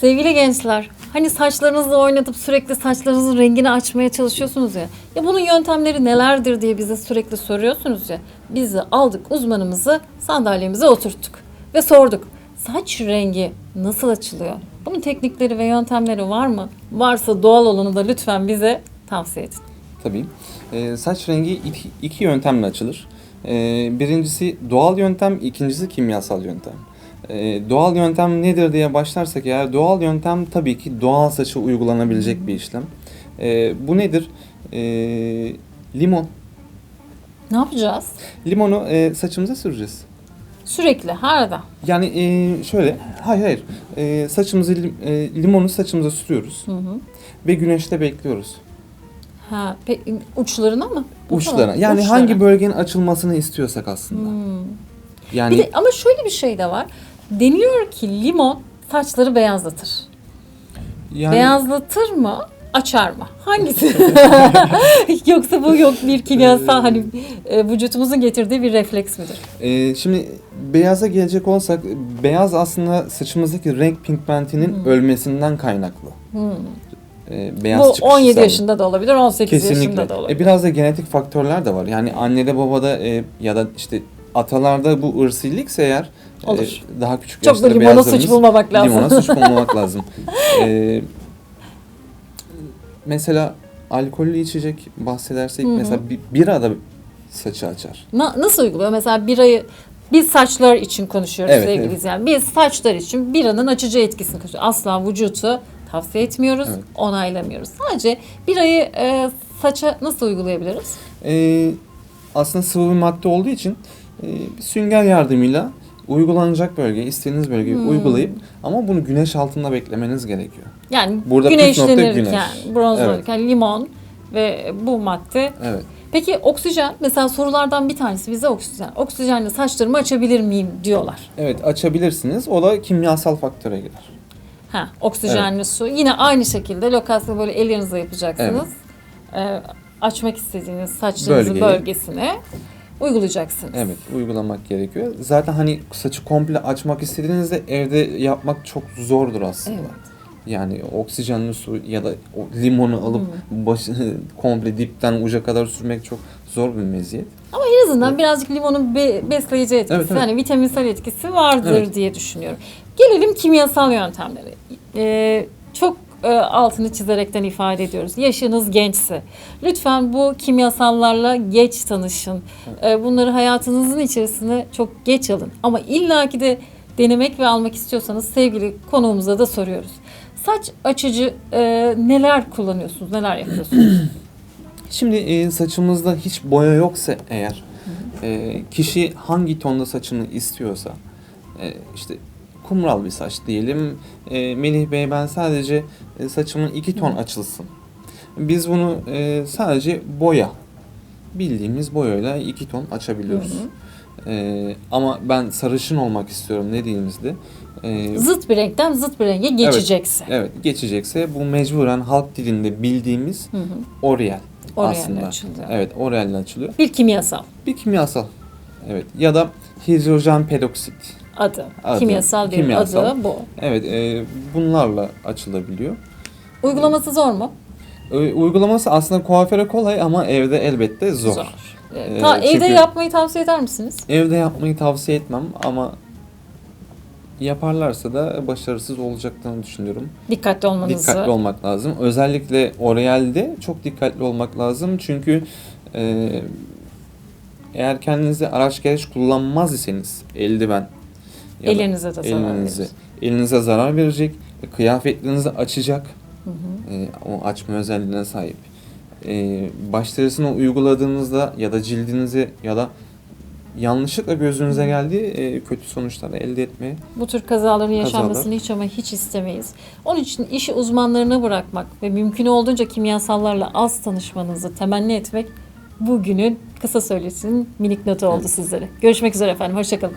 Sevgili gençler, hani saçlarınızla oynatıp sürekli saçlarınızın rengini açmaya çalışıyorsunuz ya. Ya bunun yöntemleri nelerdir diye bize sürekli soruyorsunuz ya. Biz de aldık uzmanımızı sandalyemize oturttuk ve sorduk. Saç rengi nasıl açılıyor? Bunun teknikleri ve yöntemleri var mı? Varsa doğal olanı da lütfen bize tavsiye edin. Tabii. Ee, saç rengi iki, iki yöntemle açılır. Ee, birincisi doğal yöntem, ikincisi kimyasal yöntem. Ee, doğal yöntem nedir diye başlarsak eğer doğal yöntem tabii ki doğal saça uygulanabilecek bir işlem. Ee, bu nedir? Ee, limon. Ne yapacağız? Limonu e, saçımıza süreceğiz. Sürekli, her arada. Yani e, şöyle, hayır hayır, E, saçımızı e, limonu saçımıza sürüyoruz Hı hı. ve güneşte bekliyoruz. Ha, pe- uçlarına mı? Uçlarına. Yani Uçlara. hangi bölgenin açılmasını istiyorsak aslında. Hmm. Yani Bir de ama şöyle bir şey de var. Deniliyor ki limon saçları beyazlatır. yani Beyazlatır mı? Açar mı? Hangisi? Yoksa bu yok bir kimyasal hani e, vücutumuzun getirdiği bir refleks midir? e, şimdi beyaza gelecek olsak beyaz aslında saçımızdaki renk pigmentinin ölmesinden kaynaklı. Hmm. E, beyaz Bu çıkışı 17 sağlıyor. yaşında da olabilir, 18 Kesinlikle. yaşında da olabilir. E, biraz da genetik faktörler de var. Yani annede babada e, ya da işte atalarda bu ırsilikse eğer e, Olur. daha küçük Çok da limona suç bulmamak lazım. Limona suç bulmamak lazım. E, mesela alkollü içecek bahsedersek Hı hı. mesela bir, bira da saçı açar. Na- nasıl uyguluyor? Mesela birayı biz saçlar için konuşuyoruz Evet, sevgili evet. izleyen. Biz saçlar için biranın açıcı etkisini konuşuyoruz. Asla vücutu tavsiye etmiyoruz, Evet. onaylamıyoruz. Sadece birayı e, saça nasıl uygulayabiliriz? E, aslında sıvı bir madde olduğu için e, bir sünger yardımıyla uygulanacak bölge, istediğiniz bölgeyi Hmm. uygulayıp ama bunu güneş altında beklemeniz gerekiyor. Yani Burada güneşlenirken, güneş. bronzlanırken limon ve bu madde. Evet. Peki oksijen, mesela sorulardan bir tanesi bize oksijen. Oksijenle saçlarımı açabilir miyim diyorlar. Evet açabilirsiniz. O da kimyasal faktöre girer. Ha, oksijenli su. Yine aynı şekilde lokasyon böyle ellerinizle yapacaksınız. Ee, açmak istediğiniz saçlarınızın Bölgeyi. bölgesine uygulayacaksınız. Evet uygulamak gerekiyor. Zaten hani saçı komple açmak istediğinizde evde yapmak çok zordur aslında. Evet. Yani oksijenli su ya da o limonu alıp başı, komple dipten uca kadar sürmek çok zor bir meziyet. Ama en azından birazcık limonun be- besleyici etkisi, Evet, evet. yani vitaminsel etkisi vardır Evet. diye düşünüyorum. Gelelim kimyasal yöntemlere. Ee, çok e, altını çizerekten ifade ediyoruz. Yaşınız gençse lütfen bu kimyasallarla geç tanışın. Ee, bunları hayatınızın içerisine çok geç alın. Ama illaki de denemek ve almak istiyorsanız sevgili konuğumuza da soruyoruz. Saç açıcı e, neler kullanıyorsunuz, neler yapıyorsunuz? Şimdi e, saçımızda hiç boya yoksa eğer e, kişi hangi tonda saçını istiyorsa e, işte kumral bir saç diyelim. E, Melih Bey ben sadece e, saçımın iki ton açılsın. Biz bunu e, sadece boya bildiğimiz boyayla iki ton açabiliyoruz. E, ama ben sarışın olmak istiyorum dediğimizde e, zıt bir renkten zıt bir renge geçecekse. evet geçecekse bu mecburen halk dilinde bildiğimiz Hı hı. Oriel aslında. Evet Oriel'le açılıyor. Bir kimyasal Bir kimyasal. Evet ya da hidrojen peroksit. Adı. Adı, Kimyasal bir kimyasal. adı bu. Evet e, bunlarla açılabiliyor. Uygulaması zor mu? E, uygulaması aslında kuaföre kolay ama evde elbette zor. Evet. Ee, Ta- evde yapmayı tavsiye eder misiniz? Evde yapmayı tavsiye etmem ama yaparlarsa da başarısız olacaklarını düşünüyorum. Dikkatli olmanızı. Dikkatli olmak lazım. Özellikle Oriel'de çok dikkatli olmak lazım. Çünkü e, eğer kendinize araç gereç kullanmaz iseniz eldiven ya da Ellerinize de zarar elinize, verir. elinize zarar verecek, kıyafetlerinizi açacak. Hı hı. E, o açma özelliğine sahip. E, baş derisine uyguladığınızda ya da cildinize ya da yanlışlıkla gözünüze geldiği e, kötü sonuçlar elde etmeye Bu tür kazaların yaşanmasını Kazalar. hiç ama hiç istemeyiz. Onun için işi uzmanlarına bırakmak ve mümkün olduğunca kimyasallarla az tanışmanızı temenni etmek bugünün kısa söylesin minik notu oldu sizlere. Görüşmek üzere efendim. Hoşçakalın.